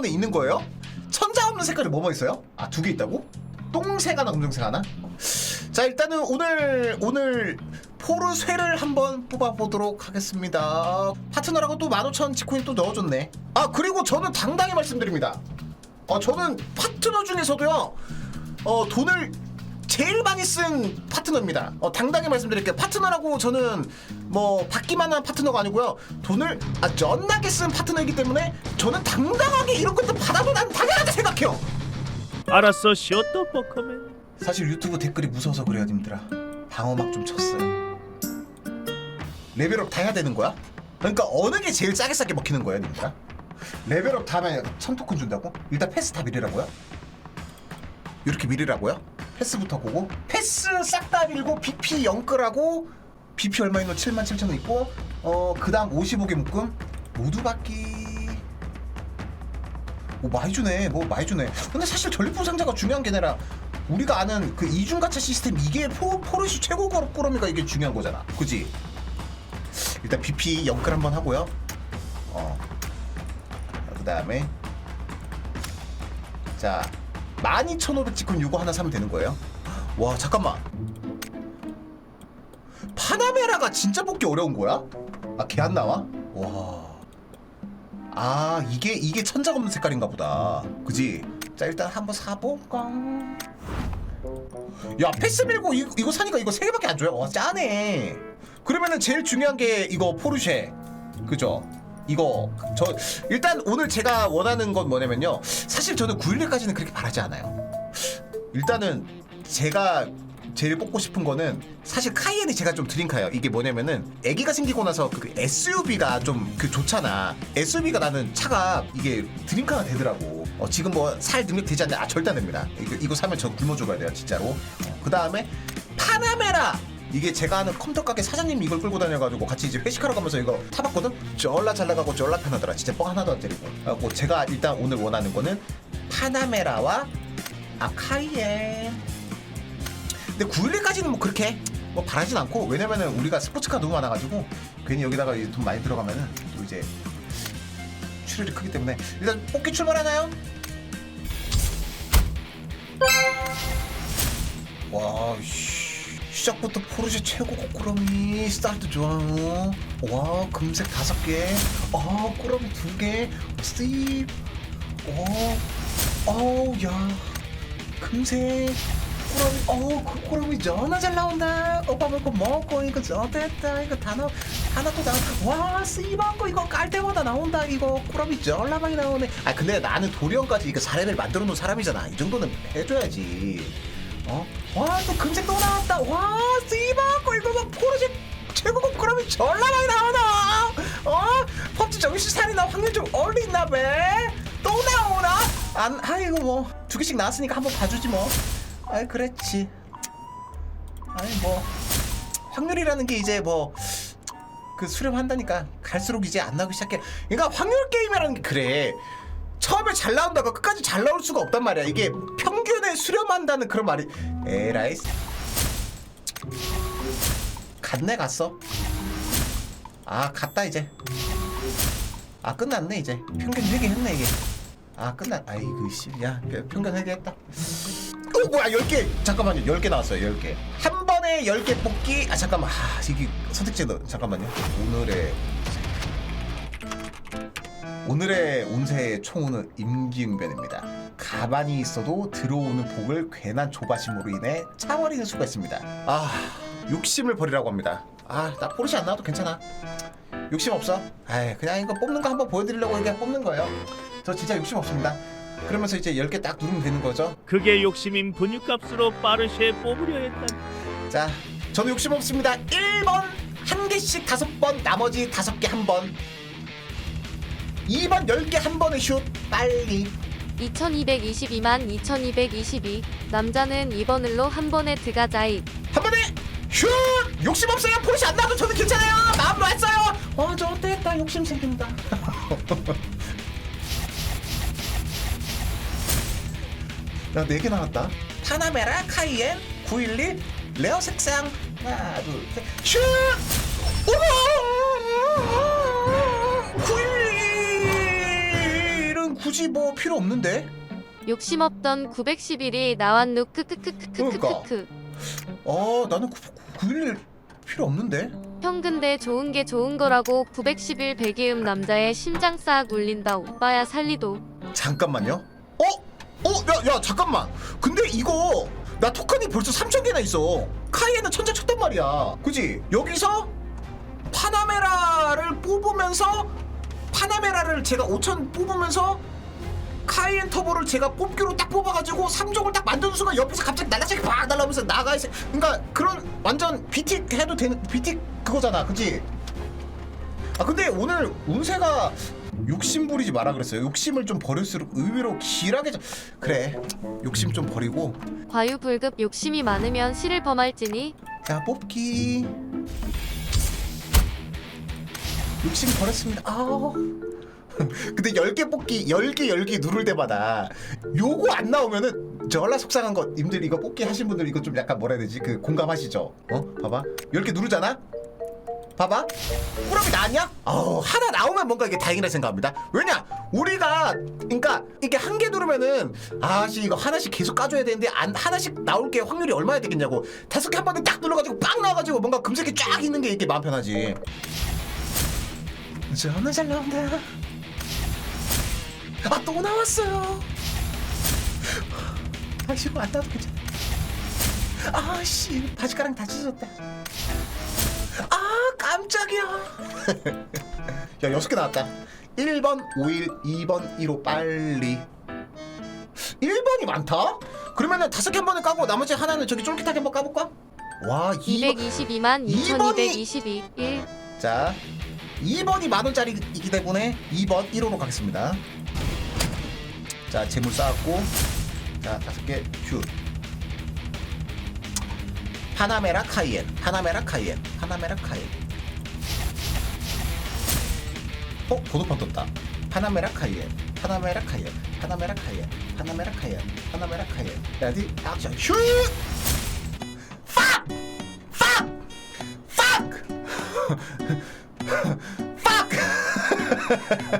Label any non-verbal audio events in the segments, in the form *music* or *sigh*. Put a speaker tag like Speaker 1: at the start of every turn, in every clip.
Speaker 1: 이번에 있는 거예요? 천장 없는 색깔이 뭐뭐 있어요? 아 두 개 있다고? 똥색 하나 검정색 하나? 자 일단은 오늘 오늘 포르쉐를 한번 뽑아보도록 하겠습니다 파트너라고 또 15,000 치코인 또 넣어줬네 아 그리고 저는 당당히 말씀드립니다 어 저는 파트너 중에서도요 어 돈을 제일 많이 쓴 파트너입니다. 어, 당당히 말씀드릴게요. 파트너라고 저는 뭐 받기만 한 파트너가 아니고요. 돈을 아 쩐나게 쓴 파트너이기 때문에 저는 당당하게 이런 것도 받아도 난 당연하게 생각해요.
Speaker 2: 알았어 셔터 버커맨
Speaker 1: 사실 유튜브 댓글이 무서워서 그래요, 님들아. 방어막 좀 쳤어요. 레벨업 다 해야 되는 거야? 그러니까 어느 게 제일 짜게 싸게 먹히는 거예요, 님들아? 레벨업 다 하면 천 토큰 준다고? 일단 패스 다 밀으라고요? 이렇게 밀으라고요? 패스부터 보고 패스 싹 다 밀고 BP 0끌하고 BP 얼마 있노? 7만 7천 원 있고 어 그다음 55개 묶음. 모두 받기. 오 많이 주네. 뭐 많이 주네. 근데 사실 전리품 상자가 중요한 게 아니라 우리가 아는 그 이중 가차 시스템 이게 포, 포르쉐 최고 꾸러미가 이게 중요한 거잖아. 그지? 일단 BP 0끌 한번 하고요. 어그 다음에 자 12,500 찍고 이거 하나 사면 되는 거예요 와 잠깐만 파나메라가 진짜 뽑기 어려운 거야? 아 걔 안 나와? 와. 아 이게 이게 천장 없는 색깔인가 보다. 그지? 자 일단 한번 사볼까? 야 패스 밀고 이, 이거 사니까 이거 세 개밖에 안 줘요. 와 짜네. 그러면은 제일 중요한 게 이거 포르쉐. 그죠? 이거 저 일단 오늘 제가 원하는 건 뭐냐면요. 사실 저는 9일까지는 그렇게 바라지 않아요. 일단은 제가 제일 뽑고 싶은 거는 사실 카이엔이 제가 좀 드림카예요. 이게 뭐냐면은 아기가 생기고 나서 그 SUV가 좀 그 좋잖아. SUV가 나는 차가 이게 드림카가 되더라고. 어, 지금 뭐 살 능력 되지 않냐? 아 절대 안 됩니다. 이거, 이거 사면 저 굶어 죽어야 돼요, 진짜로. 어, 그 다음에 파나메라. 이게 제가 아는 컴퓨터 가게 사장님이 이걸 끌고 다녀가지고 같이 이제 회식하러 가면서 이거 타봤거든? 쩔라 잘 나가고 쩔라 편하더라. 진짜 뻥 하나도 안 때리고. 그래갖고 제가 일단 오늘 원하는 거는 파나메라와 아 카이엔. 근데 911까지는 뭐 그렇게 뭐 바라진 않고 왜냐면은 우리가 스포츠카 너무 많아가지고 괜히 여기다가 이제 돈 많이 들어가면은 또 이제 출혈이 크기 때문에 일단 뽑기 출발하나요? 와 씨, 시작부터 포르쉐 최고 꼬꾸러미 스타트 좋아요 와 금색 다섯 개아 꼬러미 두개. 스입 오 어우 야. 금색. 꼬라미 어우 그 꼬라미 전화 잘 나온다. 오빠 먹고 먹고 이거 저됐다. 이거 단어 하나 또 나와 와 씨방거 이거 깔 때마다 나온다. 이거 꼬라미 전라 많이 나오네. 아 근데 나는 도리언까지 이거 사례를 만들어 놓은 사람이잖아. 이 정도는 해줘야지 어? 와또 금색 또 나왔다. 와 씨방거 이거 막 포르쉐 최고급 꼬라미 전라 많이 나오나? 어? 펍지 정신 차리나 확률 좀 올리나 배또 나오나? 안 아이고 뭐 두 개씩 나왔으니까 한번 봐주지 뭐. 아이 그랬지. 아니 뭐 확률이라는 게 이제 뭐 그 수렴한다니까 갈수록 이제 안 나오기 시작해. 그러니까 확률 게임이라는 게 그래 처음에 잘 나온다가 끝까지 잘 나올 수가 없단 말이야. 이게 평균에 수렴한다는 그런 말이. 에라이 갔네 갔어. 아 갔다 이제. 아 끝났네 이제. 평균 회계했네 이게. 아 끝났 아이고 씨 야 평균 회계했다. 어 뭐야 10개. 잠깐만요. 10개 나왔어요 10개. 한 번에 10개 뽑기. 아 잠깐만. 아 이게 선택지 너 잠깐만요. 오늘의 오늘의 운세의 총우는 임기응변입니다. 가만히 있어도 들어오는 복을 괜한 조바심으로 인해 차버리는 수가 있습니다. 아 욕심을 버리라고 합니다. 아 나 포르쉐 안 나와도 괜찮아. 욕심 없어? 아 그냥 이거 뽑는 거 한번 보여드리려고 그냥 뽑는 거예요. 저 진짜 욕심 없습니다. 그러면서 이제 10개 딱 누르면 되는 거죠?
Speaker 2: 그게 욕심인 분유값으로 빠르쉐 뽑으려 했다
Speaker 1: 자, 저는 욕심 없습니다. 1번 한 개씩 다섯 번, 나머지 다섯 개 한 번. 2번 10개 한 번에 슛. 빨리.
Speaker 3: 2222만 2222 남자는 2번을로 한 번에 들어가자이
Speaker 1: 한 번에 슛! 욕심 없어요. 포르쉐 안 나도 저는 괜찮아요. 마음으로 했어요. 어, 저 어땠다. 욕심 생긴다. *laughs* 야, 4개 나왔다. 파나메라, 카이엔, 911, 레어 색상 하나 둘셋 슛! 구일 굳이 뭐 필요 없는데
Speaker 3: 욕심 없던 911이 나왔누 크크크크크크크.
Speaker 1: 어 나는 911 필요 없는데
Speaker 3: 형 근데 좋은 게 좋은 거라고 911 배기음 남자의 심장 싹 울린다 오빠야 살리도.
Speaker 1: 잠깐만요 어? 어? 야, 야 잠깐만 근데 이거 나 토큰이 벌써 3,000개나 있어 카이에는 천재 쳤단 말이야 그지? 여기서 파나메라를 뽑으면서 파나메라를 제가 5,000 뽑으면서 카이엔 터보를 제가 뽑기로 딱 뽑아가지고 3종을 딱 만드는 순간 옆에서 갑자기 날라차게 팍 날라오면서 나가 있어 그러니까 그런 완전 비틱 해도 되는 비틱 그거잖아. 그지? 아 근데 오늘 운세가 욕심 부리지 마라 그랬어요. 욕심을 좀 버릴수록 의외로 길하게 좀- 그래. 욕심 좀 버리고.
Speaker 3: 과유불급 욕심이 많으면 시를 범할지니?
Speaker 1: 자 뽑기. 욕심 버렸습니다. 아 *laughs* 근데 10개 뽑기 10개 10개 누를 때마다 요거 안 나오면은 저라 속상한 거 님들 이거 뽑기 하신 분들 이거 좀 약간 뭐라 해야 되지? 그 공감하시죠? 어? 봐봐. 10개 누르잖아? 봐봐. 꾸러미 나왔냐? 어우 하나 나오면 뭔가 이게 다행이라 생각합니다. 왜냐? 우리가 그러니까 이게 한 개 누르면은 아씨 이거 하나씩 계속 까줘야 되는데 안 하나씩 나올 게 확률이 얼마나 되겠냐고. 다섯 개 한 번에 딱 눌러가지고 빵 나와가지고 뭔가 금색이 쫙 있는 게 이게 마음 편하지. 저는 잘 나온다 아 또 나왔어요. 아이고 안 나도 괜찮아 아씨 바지가랑 다 찢어졌다. 아 깜짝이야. *laughs* 야 여섯 개 나왔다. 1번 5일 2번 1호 빨리. 1번이 많다? 그러면은 다섯 개 한 번에 까고 나머지 하나는 저기 쫄깃하게 한번 까볼까? 와 2번
Speaker 3: 222만 2222 1
Speaker 1: 자 2번이 만 원짜리이기 때문에 2번 1호로 가겠습니다 자 재물 쌓았고 자 다섯 개슛 파나메라 카이엔 파나메라 카이엔 파나메라 카이엔 어? 도둑판 떴다 파나메라 카이엔 파나메라 카이엔 파나메라 카이엔 파나메라 카이엔 파나메라 카이엔 레디 액션 슛! 팍! 팍! 팍! fuck *laughs* *laughs*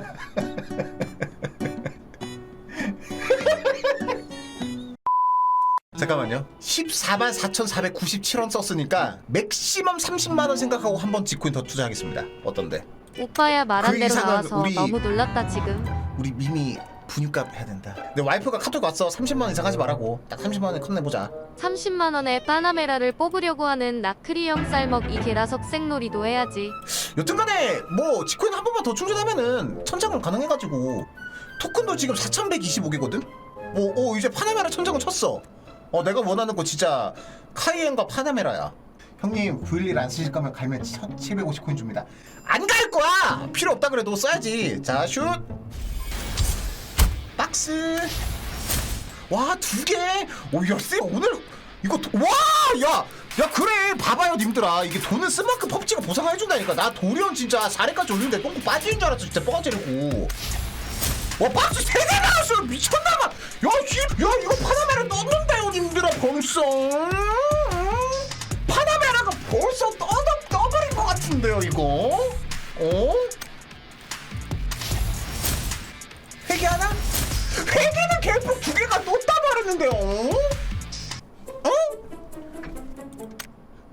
Speaker 1: 14만 4,497원 썼으니까 맥시멈 30만 원 생각하고 한번 직코인 더 투자하겠습니다 어떤데?
Speaker 3: 오빠야 말한
Speaker 1: 그
Speaker 3: 대로
Speaker 1: 이상은
Speaker 3: 나와서
Speaker 1: 우리-
Speaker 3: 너무 놀랐다 지금.
Speaker 1: 우리 미미 분유값 해야 된다 내 와이프가 카톡 왔어 30만 원 이상 하지 말라고 딱 30만 원에 컷내 보자
Speaker 3: 30만 원에 파나메라를 뽑으려고 하는 나크리형 쌀먹 이 게라석 생놀이도 해야지.
Speaker 1: 여튼간에 뭐 직코인 한 번만 더 충전하면은 천장은 가능해가지고 토큰도 지금 4,125개거든? 뭐, 오 이제 파나메라 천장은 쳤어 어 내가 원하는 거 진짜 카이엔과 파나메라야. 형님 911 안 쓰실 거면 갈면 1,750코인 줍니다. 안 갈 거야! 필요 없다 그래도 써야지. 자 슛! 박스! 와 두 개? 오야 쎄 오늘 이거 도- 와! 야! 야 그래. 봐봐요 님들아. 이게 돈을 쓴 만큼 펍지가 보상을 해준다니까. 나 도리언 진짜 4회까지 올리는데 똥꼬 빠지는 줄 알았어 진짜 뻐가지고 와 박스 세개 나왔어요 미쳤나봐 야, 씨, 야 이거 파나메라 떴는데요 님들아 벌써 파나메라가 벌써 떠, 떠버린 것 같은데요 이거 어? 회계 하나? 회계는 개폭 두 개가 또 따버렸는데요 어? 어?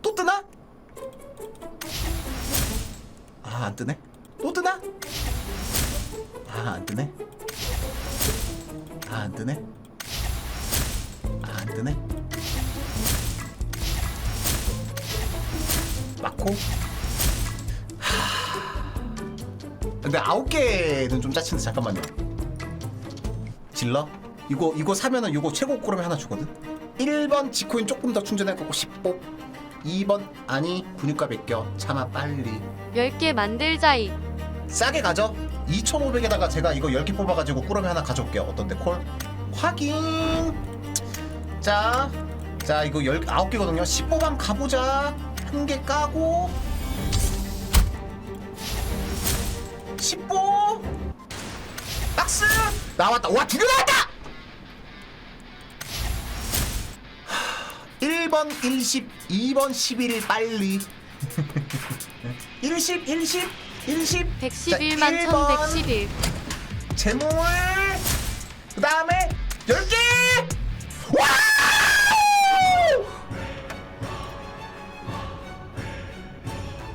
Speaker 1: 또 뜨나? 아 안 뜨네 또 뜨나? 아 안 뜨네? 아 안 뜨네? 아 안 뜨네? 맞고? 하... 근데 아홉 개는 좀 짜친데 잠깐만요. 질러? 이거 이거 사면은 이거 최고 꼬름이 하나 주거든? 1번 지코인 조금 더 충전해 갖고 10복 2번 아니 근육가 베껴 참아 빨리.
Speaker 3: 10개 만들자이.
Speaker 1: 싸게 가죠 2,500에다가 제가 이거 10개 뽑아가지고 꾸러미 하나 가져올게요. 어떤데? 콜? 확인. 자, 자 이거 10, 9개거든요. 15방 가보자. 한 개 까고. 15 박스! 나왔다. 와 두 개 나왔다! 1번 10, 2번 11 빨리. *laughs* 10, 10, 10
Speaker 3: 111만 1111
Speaker 1: 재물 그 다음에 10개! 와!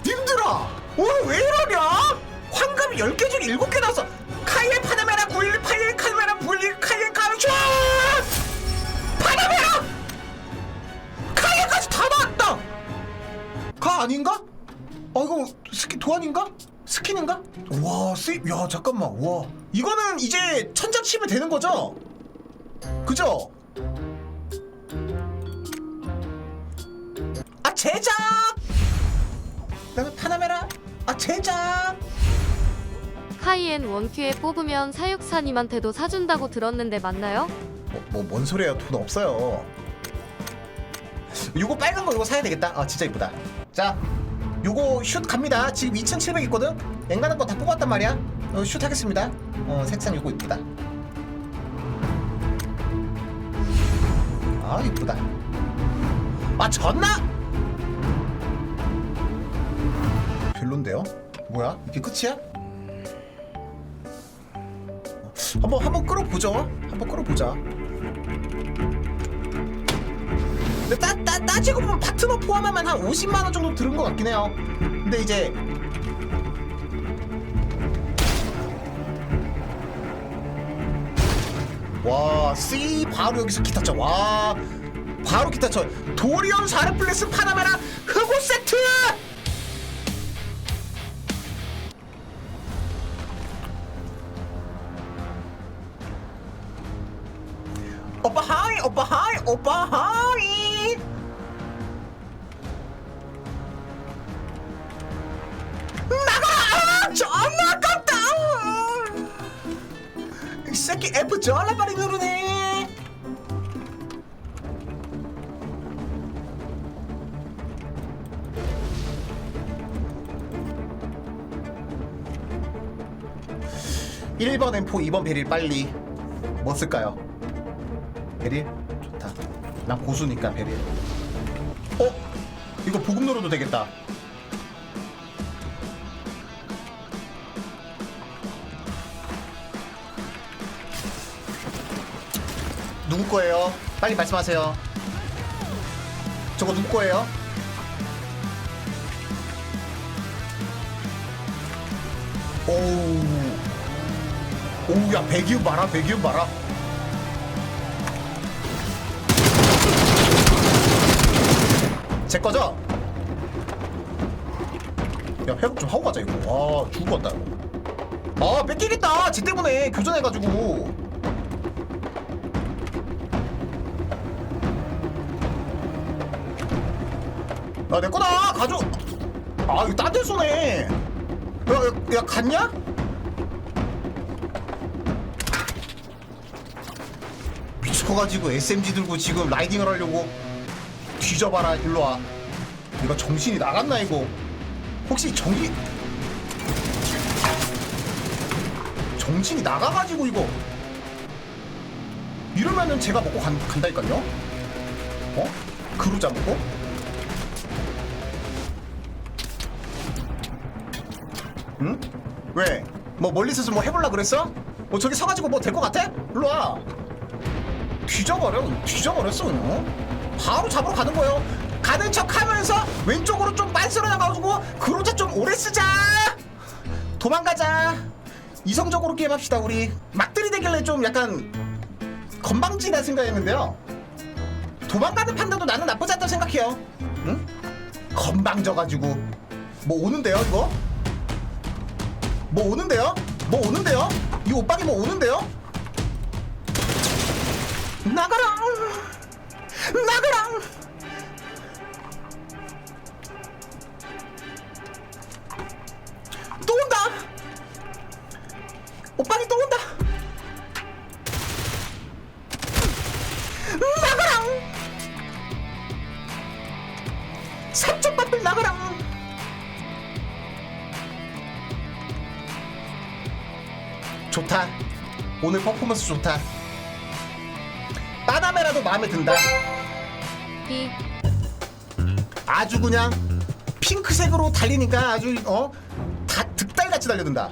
Speaker 1: 님들아 오늘 왜 이러냐? 황금이 10개 중에 7개 나왔어. 카이에 파나메라 911 81 카메라 911 카이에 가르쳐! 파나메라! 카이에까지 다 나왔다! 가 아닌가? 아 이거 스킨 도안인가? 스킨인가? 와 스입 야 잠깐만 와 이거는 이제 천장 치면 되는 거죠? 그죠? 아 제작! 그다음에 파나메라 아 제작!
Speaker 3: 카이엔 원큐에 뽑으면 사육사님한테도 사준다고 들었는데 맞나요?
Speaker 1: 뭐 뭔 소리예요 돈 없어요 요거 빨간 거 이거 사야 되겠다 아 진짜 이쁘다 자 요거 슛 갑니다. 지금 2700 있거든? 앵간한 거 다 뽑았단 말이야. 어, 슛 하겠습니다. 어 색상 요거 이쁘다. 아 이쁘다. 아 졌나? 별론데요? 뭐야? 이게 끝이야? 한번 한번 끌어보죠. 한번 끌어보자 따, 따, 따지고 보면 파트너 포함하면 한 50만 원 정도 들은 것 같긴 해요. 근데 이제 와, C 바로 여기서 기타 쳐. 와, 바로 기타 쳐. 도리온 샤르플레스 파나마라 흑오 세트. 오빠 하이, 오빠 하이, 오빠 하이. 새끼 F 졸라 빨리 누르네! (1번 M4) (2번 베릴) 빨리 뭐 쓸까요? 베릴? 좋다 난 고수니까 베릴 어? 이거 보급 노려도 되겠다 누구 거예요? 빨리 말씀하세요. 저거 누구 거예요? 오우. 오우, 야, 배기음 봐라, 배기음 봐라. 제 거죠? 야, 회복 좀 하고 가자, 이거. 아, 같다, 이거. 아, 뺏기겠다. 쟤 때문에 교전해가지고. 야, 내 거다! 가져! 아, 이거 딴데 쏘네! 야, 야, 야, 갔냐? 미쳐가지고 SMG 들고 지금 라이딩을 하려고 뒤져봐라, 일로 와. 이거 정신이 나갔나, 이거? 혹시 정신... 정신이 나가가지고, 이거. 이러면은 제가 먹고 간, 간다니까요? 어? 그루자 먹고? 응? 왜? 뭐 멀리서 좀 뭐 해볼라 그랬어? 뭐 저기 서가지고 뭐 될 것 같아? 일로 와. 뒤져버려. 뒤져버렸어 그냥. 바로 잡으러 가는 거예요. 가는 척하면서 왼쪽으로 좀 빤스러 나가지고 그로자 좀 오래 쓰자. 도망가자. 이성적으로 게임합시다 우리. 막들이 되길래 좀 약간 건방지다 생각했는데요. 도망가는 판단도 나는 나쁘지 않다고 생각해요. 응? 건방져가지고 뭐 오는데요 이거? 뭐 오는데요? 뭐 오는데요? 이 오빠기 뭐 오는데요? 나가라! 나가라! 퍼포먼스 좋다. 빠나메라도 마음에 든다.
Speaker 3: B
Speaker 1: 아주 그냥 핑크색으로 달리니까 아주 어 다 득달같이 달려든다.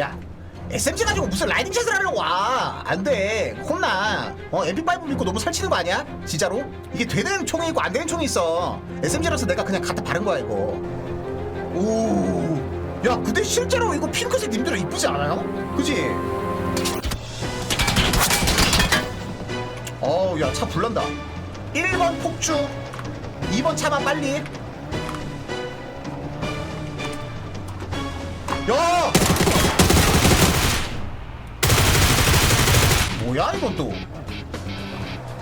Speaker 1: 야 SMG 가지고 무슨 라이딩 샷을 하려고 와 안 돼 혼나 어 MP5 믿고 너무 설치는 거 아니야? 진짜로? 이게 되는 총이 있고 안 되는 총이 있어 SMG라서 내가 그냥 갖다 바른 거야 이거 오 야 근데 실제로 이거 핑크색 님들은 이쁘지 않아요? 그지? 어우 야 차 불난다 1번 폭주 2번 차만 빨리 야 뭐야 이건 또?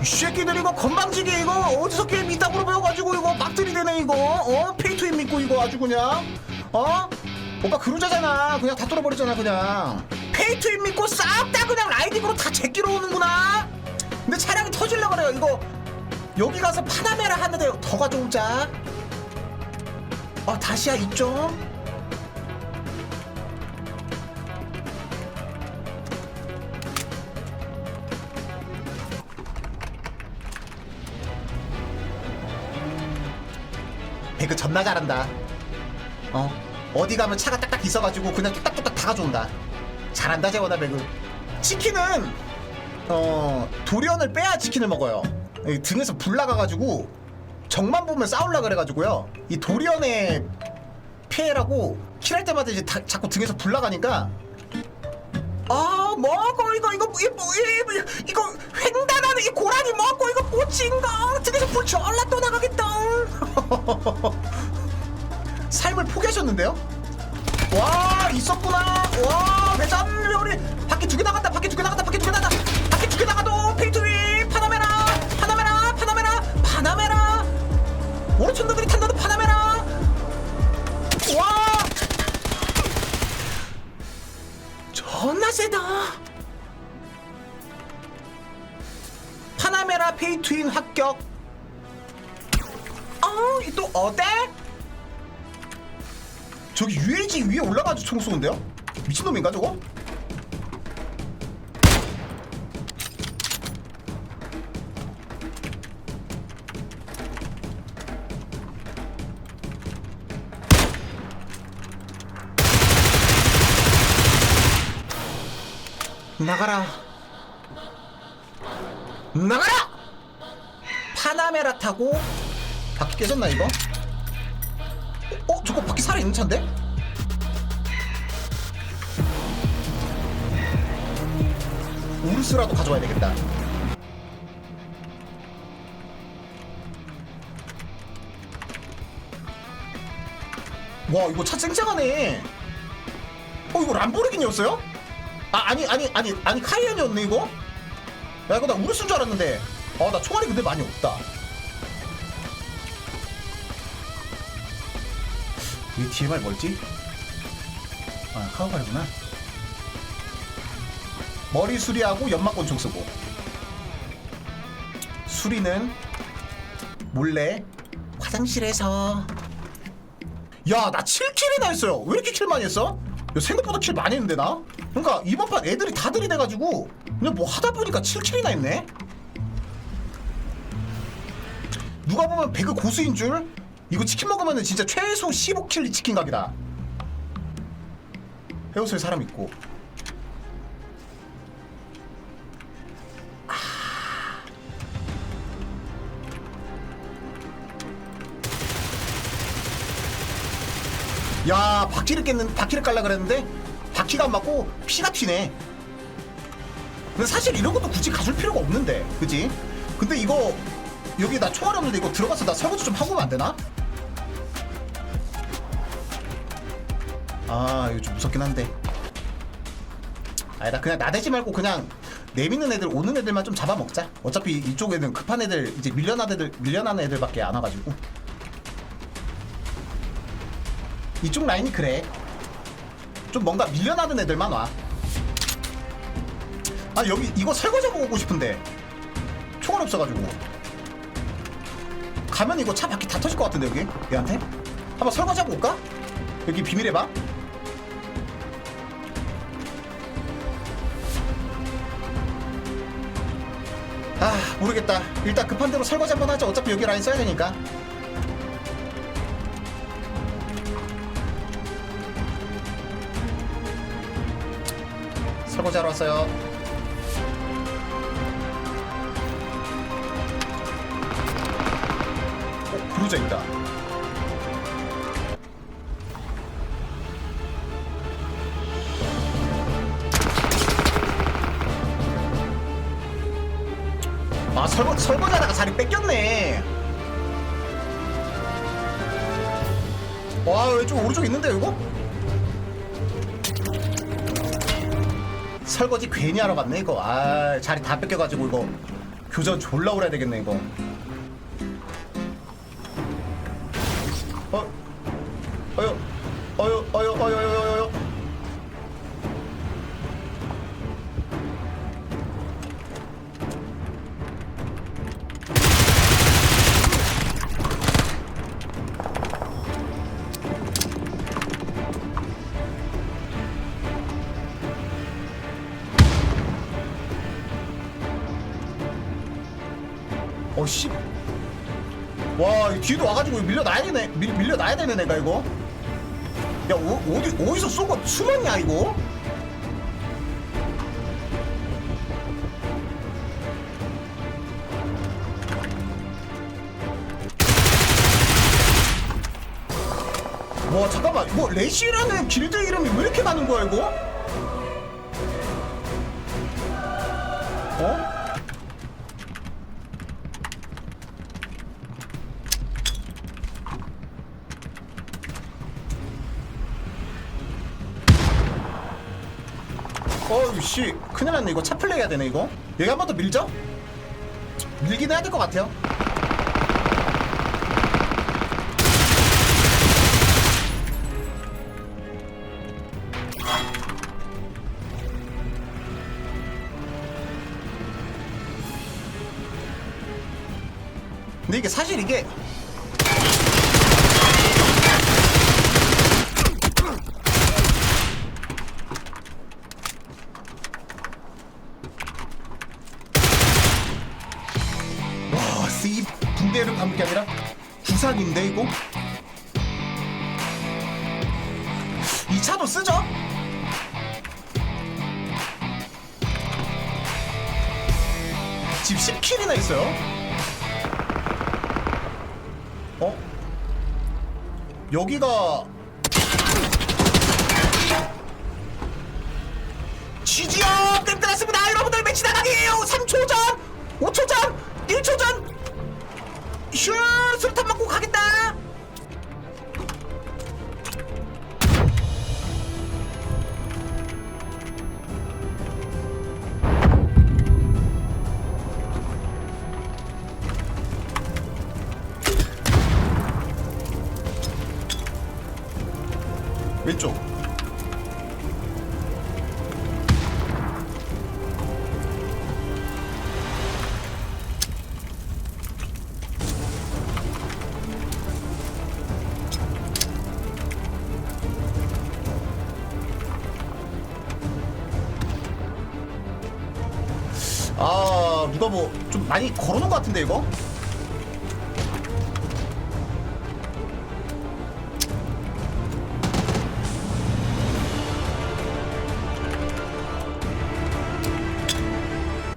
Speaker 1: 이 새끼들 이거 건방지게 이거 어디서 게임 이따구로 배워가지고 이거 막 들이대네 이거 어? 페이투인 믿고 이거 아주 그냥 어? 오빠 그루자잖아. 그냥 다 뚫어버리잖아 그냥. 페이투인 믿고 싹 다 그냥 라이딩으로 다 제끼러 오는구나. 근데 차량이 터질라 그래요. 이거 여기 가서 파나메라 하는데 더 가져오자. 아 다시야 있죠? 배그 존나 잘한다. 어 어디 가면 차가 딱딱 있어가지고 그냥 뚝딱뚝딱 다 가져온다. 잘한다 재원아 배그. 치킨은 어 도련을 빼야 치킨을 먹어요. 이 등에서 불 나가가지고 정만 보면 싸울라 그래가지고요. 이 도련의 피해라고 킬할 때마다 이제 다- 자꾸 등에서 불 나가니까 아 먹어 이거 이거 뭐, 이거 이거, 이거 횡단하는 이 고라니 먹고 이거 꽂힌가 등에서 불 졸라 또 나가겠다 삶을 포기하셨는데요? 와 있었구나. 와 우리 바퀴 두 개 나갔다 바퀴 두 개 나갔다 바퀴 두 개 나갔다. 바퀴 두 개 나가도 페이트위 파나메라 파나메라 파나메라 파나메라. 오르천들이 탄다도 파나메라. 와! 존나 세다. 파나메라 페이트윈 합격. 어또 어때? 저기 UAG 위에 올라가지고 총 쏘는데요? 미친놈인가 저거? 나가라 나가라 파나메라 타고 바퀴 깨졌나 이거? 어? 어? 저거 바퀴 살아 있는 차인데? 우르스라도 가져와야 되겠다 와 이거 차 쨍쨍하네 어 이거 람보르기니였어요? 아 아니 아니 아니 아니 카이엔이었네 이거? 야 이거 나 우르스인 줄 알았는데 아나 총알이 근데 많이 없다 이 DMR 뭐였지? 아 카우팔이구나 머리 수리하고 연막 권총 쓰고 수리는 몰래 화장실에서 야 나 7킬이나 했어요 왜 이렇게 킬 많이 했어? 야, 생각보다 킬 많이 했는데 나? 그러니까 이번 판 애들이 다 들이대가지고 그냥 뭐 하다 보니까 7킬이나 했네 누가 보면 배그 고수인 줄 이거 치킨 먹으면 진짜 최소 15킬 치킨 각이다 해우소에 사람 있고 야 바퀴를 깼는 바퀴를 깔라 그랬는데 바퀴가 안 맞고 피가 튀네. 근데 사실 이런 것도 굳이 가줄 필요가 없는데, 그지? 근데 이거 여기 나 총알이 없는데 이거 들어가서 나 설거지 좀 하고 오면 안 되나? 아 이거 좀 무섭긴 한데. 아니다 그냥 나대지 말고 그냥 내미는 애들 오는 애들만 좀 잡아먹자. 어차피 이쪽 애들 급한 애들 이제 밀려난 애들 밀려난 애들밖에 안 와가지고. 이쪽 라인이 그래. 좀 뭔가 밀려나는 애들만 와. 아 여기 이거 설거지하고 오고 싶은데 총알 없어가지고 가면 이거 차 바퀴 다 터질 것 같은데 여기 얘한테 한번 설거지하고 올까? 여기 비밀의 방 모르겠다. 일단 급한 대로 설거지 한번 하자. 어차피 여기 라인 써야 되니까. 설거지 하러 왔어요. 어, 그루자 있다. 아 설거 설거지하다가 자리 뺏겼네. 와 왼쪽 오른쪽 있는데 이거? 설거지 괜히 하러 갔네 이거. 아 자리 다 뺏겨가지고 이거 교전 졸라 오래 되겠네 이거. 어씨. 와, 이 뒤도 와가지고 밀려 놔야 되네. 밀, 밀려 놔야 되네, 내가 이거. 야, 어, 어디 어디서 쏘고 숨었냐 이거? 와, 잠깐만. 뭐 레시라는 길드 이름이 왜 이렇게 많은 거야 이거? 어우 씨. 큰일 났네. 이거 차 플레이 해야 되네 이거. 여기 한 번 더 밀죠? 밀긴 해야 될 것 같아요. 근데 이게 사실 이게 이 차도 쓰죠? 지금 10킬이나 있어요. 어? 여기가 땡 끝났습니다 여러분들 매치 나가기에요 3초 전 5초 전 1초 전 슈! 수류탄 맞고 가겠다 아 누가 뭐좀 많이 걸어놓은 것 같은데 이거?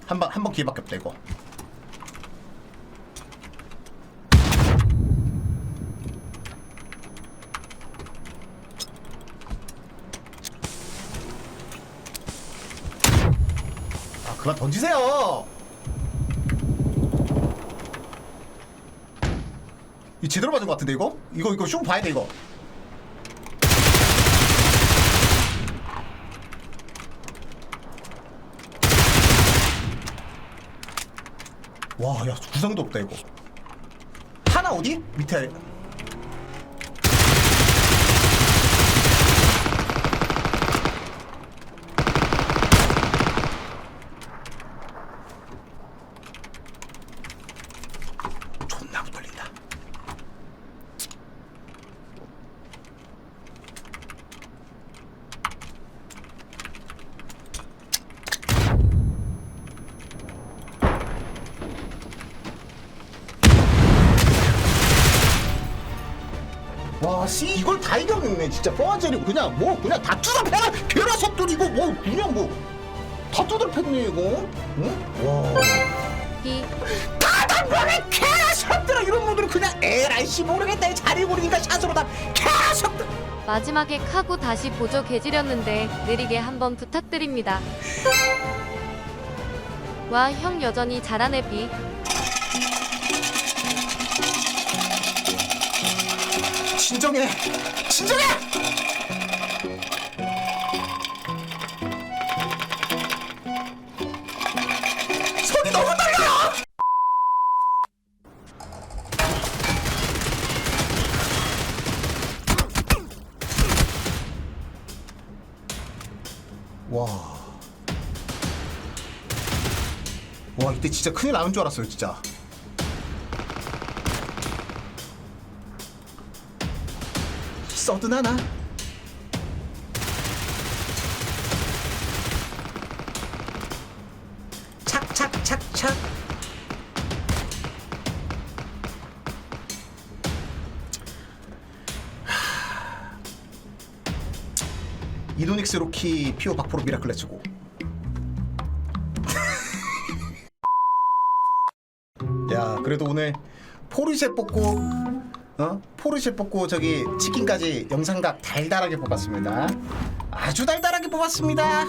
Speaker 1: 한번 한 번 기회밖에 없다 이거. 아 그만 던지세요. 이 제대로 맞은 것 같은데 이거? 이거 이거 쇼 봐야 돼 이거. 와, 야, 구상도 없다, 이거. 하나 어디? 밑에. 뽀아제리 그냥 뭐 그냥 다 뚜드려패라. 베라석들이고 뭐 그냥 뭐다 뚜드려패네 이거. 응? 와.
Speaker 3: 비
Speaker 1: 다단번에 개석들아 이런 분들은 그냥 에라이 씨 모르겠다. 자리 모르니까 샷으로 다 개석들
Speaker 3: 마지막에 카고 다시 보조 개지렸는데 느리게 한번 부탁드립니다. 와 형 여전히 잘하네 비.
Speaker 1: 진정해. 진정해 진짜 큰일 나는 줄 알았어요, 진짜. 써드나나? 착착착착 이노닉스 로키 피오 박프로 미라클 레츠고 그래도 오늘 포르쉐 뽑고 어? 포르쉐 뽑고 저기 치킨까지 영상각 달달하게 뽑았습니다 아주 달달하게 뽑았습니다